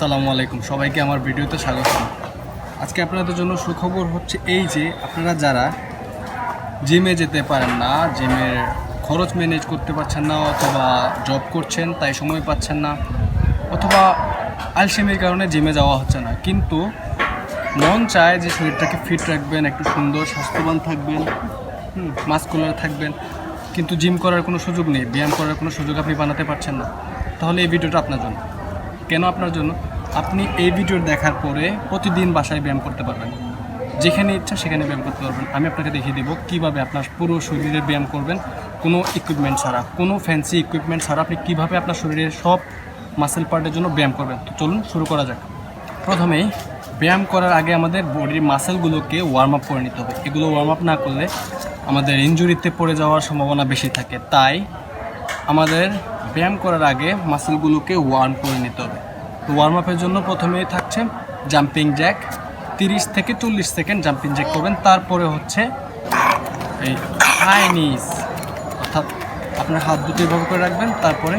সালামু আলাইকুম, সবাইকে আমার ভিডিওতে স্বাগত। আজকে আপনাদের জন্য সুখবর হচ্ছে এই যে, আপনারা যারা জিমে যেতে পারেন না, জিমের খরচ ম্যানেজ করতে পারছেন না, অথবা জব করছেন তাই সময় পাচ্ছেন না, অথবা আলসেমির কারণে জিমে যাওয়া হচ্ছে না, কিন্তু মন চায় যে শরীরটাকে ফিট রাখবেন, একটু সুন্দর, স্বাস্থ্যবান থাকবেন মাস্কুলার থাকবেন, কিন্তু জিম করার কোনো সুযোগ নেই, ব্যায়াম করার কোনো সুযোগ আপনি বানাতে পারছেন না। তাহলে এই ভিডিওটা আপনার জন্য। কেন আপনার জন্য? আপনি এই ভিডিও দেখার পরে প্রতিদিন বাসায় ব্যায়াম করতে পারবেন। যেখানে ইচ্ছা সেখানে ব্যায়াম করতে পারবেন। আমি আপনাকে দেখিয়ে দেবো কীভাবে আপনার পুরো শরীরে ব্যায়াম করবেন। কোনো ইকুইপমেন্ট ছাড়া, কোনো ফ্যান্সি ইকুইপমেন্ট ছাড়া আপনি কীভাবে আপনার শরীরের সব মাসেল পার্টের জন্য ব্যায়াম করবেন। তো চলুন শুরু করা যাক। প্রথমেই ব্যায়াম করার আগে আমাদের বডির মাসেলগুলোকে ওয়ার্ম আপ করে নিতে হবে। এগুলো ওয়ার্ম আপ না করলে আমাদের ইঞ্জুরিতে পড়ে যাওয়ার সম্ভাবনা বেশি থাকে। তাই আমাদের ব্যায়াম করার আগে মাসেলগুলোকে ওয়ার্ম করে নিতে হবে। তো ওয়ার্ম আপের জন্য প্রথমেই থাকছে জাম্পিং জ্যাক তিরিশ থেকে চল্লিশ সেকেন্ড জাম্পিং জ্যাক করবেন। তারপরে হচ্ছে এই হাই নিস অর্থাৎ আপনার হাত দুটো এভাবে করে রাখবেন, তারপরে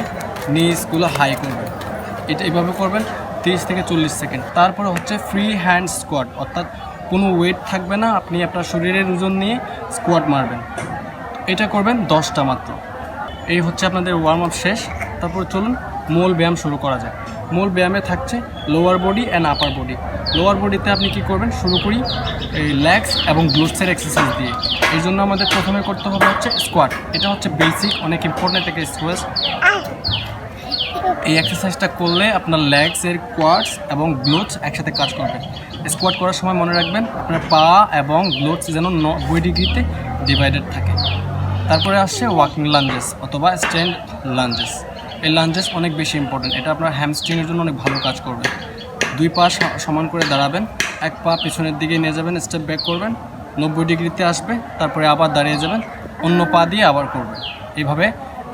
নিসগুলো হাই করবেন। এটা এইভাবে করবেন তিরিশ থেকে চল্লিশ সেকেন্ড তারপরে হচ্ছে ফ্রি হ্যান্ড স্কোয়াড অর্থাৎ কোনো ওয়েট থাকবে না, আপনি আপনার শরীরের ওজন নিয়ে স্কোয়াড মারবেন। এটা করবেন দশটা মাত্র। এই হচ্ছে আপনাদের ওয়ার্ম আপ শেষ। তারপর চলুন মূল ব্যায়াম শুরু করা যায় মূল ব্যায়ামে থাকছে lower body and upper body lower বডিতে আপনি কি করবেন? শুরু করি এই ল্যাগস এবং গ্লুটসের এক্সারসাইজ দিয়ে। এই জন্য আমাদের প্রথমে করতে হবে হচ্ছে স্কোয়াট এটা হচ্ছে বেসিক অনেক ইম্পর্টেন্ট একটা স্ট্রেস এই এক্সারসাইজটা করলে আপনার লেগসের কোয়াডস এবং গ্লোটস একসাথে কাজ করবে। স্কোয়াট করার সময় মনে রাখবেন, আপনার পা এবং গ্লোটস যেন নব্বই ডিগ্রিতে ডিভাইডেড থাকে। তারপরে আসছে ওয়াকিং লাঞ্জেস অথবা স্ট্যান্ড লাঞ্জেস এই লাঞ্জেস অনেক বেশি ইম্পর্টেন্ট এটা আপনার হ্যামস্ট্রিংয়ের জন্য অনেক ভালো কাজ করবে। দুই পা সমান করে দাঁড়াবেন, এক পা পিছনের দিকে নিয়ে যাবেন স্টেপ ব্যাক করবেন, নব্বই ডিগ্রিতে আসবে, তারপরে আবার দাঁড়িয়ে যাবেন, অন্য পা দিয়ে আবার করবেন। এইভাবে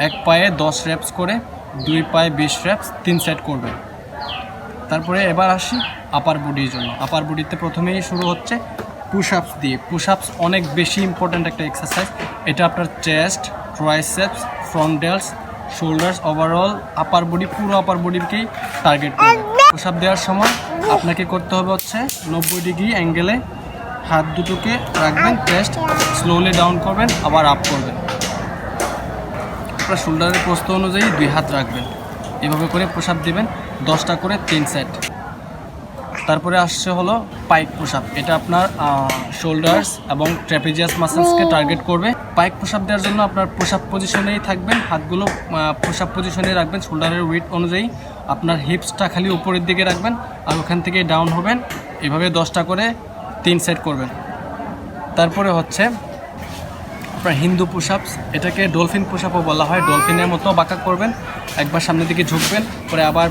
এক পায়ে দশ র্যাপস করে দুই পায়ে বিশ র্যাপস তিন সেট করবেন। তারপরে এবার আসি আপার বডির জন্য। আপার বডিতে প্রথমেই শুরু হচ্ছে পুশ আপস দিয়ে। পুশ আপস অনেক বেশি ইম্পর্ট্যান্ট একটা এক্সারসাইজ এটা আপনার chest triceps frontals shoulders overall upper body পুরো আপার বডিকেই টার্গেট করবে। প্রসাব দেওয়ার সময় আপনাকে করতে হবে হচ্ছে নব্বই ডিগ্রি অ্যাঙ্গেলে হাত দুটোকে রাখবেন চেস্ট স্লোলি ডাউন করবেন, আবার আপ করবেন। আপনার শোল্ডারের প্রস্তুত অনুযায়ী দুই হাত রাখবেন। এভাবে করে পোশাক দেবেন, দশটা করে তিন সেট তারপরে আসছে হলো পাইক পোশাক এটা আপনার শোল্ডার্স এবং ট্র্যাপিজিয়াস মাসেলসকে টার্গেট করবে। পাইক পোশাক দেওয়ার জন্য আপনার পোশাক পজিশনেই থাকবেন। হাতগুলো পোশাক পজিশনে রাখবেন শোল্ডারের ওয়েট অনুযায়ী। আপনার হিপসটা খালি উপরের দিকে রাখবেন আর ওখান থেকে ডাউন হবেন। এভাবে দশটা করে তিন সেট করবেন। তারপরে হচ্ছে আপনার হিন্দু পুশআপস এটাকে ডলফিন পুশআপও বলা হয়। ডলফিনের মতো বাঁকা করবেন, একবার সামনের দিকে ঝুঁকবেন, পরে আবার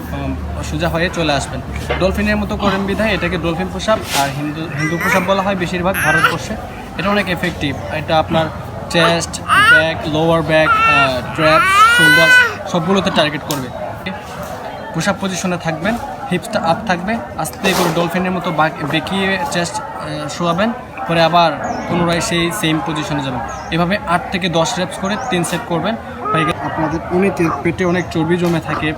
সোজা হয়ে চলে আসবেন। ডলফিনের মতো করেন বিধায় এটাকে ডলফিন পুশআপ আর হিন্দু হিন্দু পুশআপ বলা হয় বেশিরভাগ ভারতবর্ষে এটা অনেক এফেক্টিভ এটা আপনার chest back lower back trap shoulder সবগুলোতে টার্গেট করবে। পুশআপ পজিশনে থাকবেন। হিপসটা আপ থাকবে। আস্তে করে ডলফিনের মতো বাঁক- বেঁকিয়ে চেস্ট শোয়াবেন। পরে আবার পুনরায় সেই সেম পজিশনে যাবেন। এভাবে আট থেকে দশ রেপস করে তিন সেট করবেন। হয়ে গেলে আপনাদের অনেক পেটে অনেক চর্বি জমে থাকে।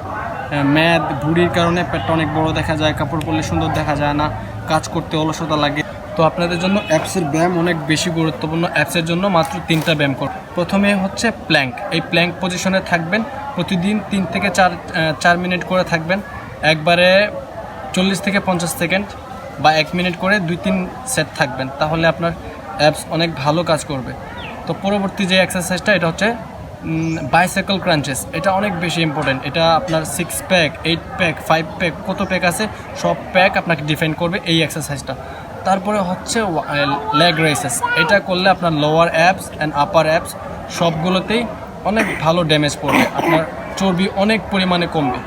ম্যাদ, ভুড়ির কারণে পেটটা অনেক বড় দেখা যায়, কাপড় পরলে সুন্দর দেখা যায় না, কাজ করতে অলসতা লাগে। তো আপনাদের জন্য অ্যাপসের ব্যায়াম অনেক বেশি গুরুত্বপূর্ণ। অ্যাপসের জন্য মাত্র তিনটা ব্যায়াম করুন। প্রথমে হচ্ছে প্ল্যাঙ্ক এই প্ল্যাঙ্ক পজিশনে থাকবেন। প্রতিদিন তিন থেকে চার চার মিনিট করে থাকবেন। একবারে চল্লিশ থেকে পঞ্চাশ সেকেন্ড বা এক মিনিট করে দুই তিন সেট থাকবেন, তাহলে আপনার অ্যাপস অনেক ভালো কাজ করবে। তো পরবর্তী যে এক্সারসাইজটা এটা হচ্ছে বাইসাইকেল ক্রাঞ্চেস এটা অনেক বেশি ইম্পর্টেন্ট এটা আপনার six pack eight pack five pack কত প্যাক আছে, সব প্যাক আপনাকে ডিফেন্ড করবে এই এক্সারসাইজটা তারপরে হচ্ছে লেগ রেসেস এটা করলে আপনার lower abs and upper abs সবগুলোতেই অনেক ভালো ড্যামেজ পড়বে। আপনার চর্বি অনেক পরিমাণে কমবে।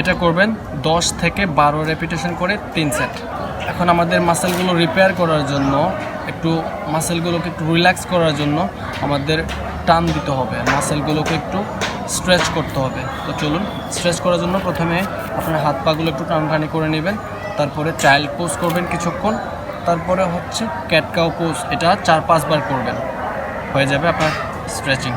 এটা করবেন দশ থেকে বারো রেপিটেশন করে তিন সেট এখন আমাদের মাসেলগুলো রিপেয়ার করার জন্য, একটু মাসেলগুলোকে একটু রিল্যাক্স করার জন্য আমাদের টান দিতে হবে মাসেলগুলোকে একটু স্ট্রেচ করতে হবে। তো চলুন স্ট্রেচ করার জন্য প্রথমে আপনার হাত পাগুলো একটু টানটানি করে নেবেন, তারপরে চাইল্ড পোজ করবেন কিছুক্ষণ, তারপরে হচ্ছে ক্যাটকাও পোজ এটা চার পাঁচবার করবেন। হয়ে যাবে আপনার স্ট্রেচিং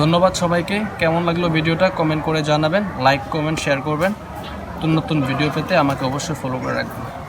ধন্যবাদ সবাইকে। কেমন লাগল ভিডিওটা কমেন্ট করে জানাবেন, লাইক, কমেন্ট, শেয়ার করবেন। নতুন নতুন ভিডিও পেতে আমাকে অবশ্যই ফলো করে রাখবেন।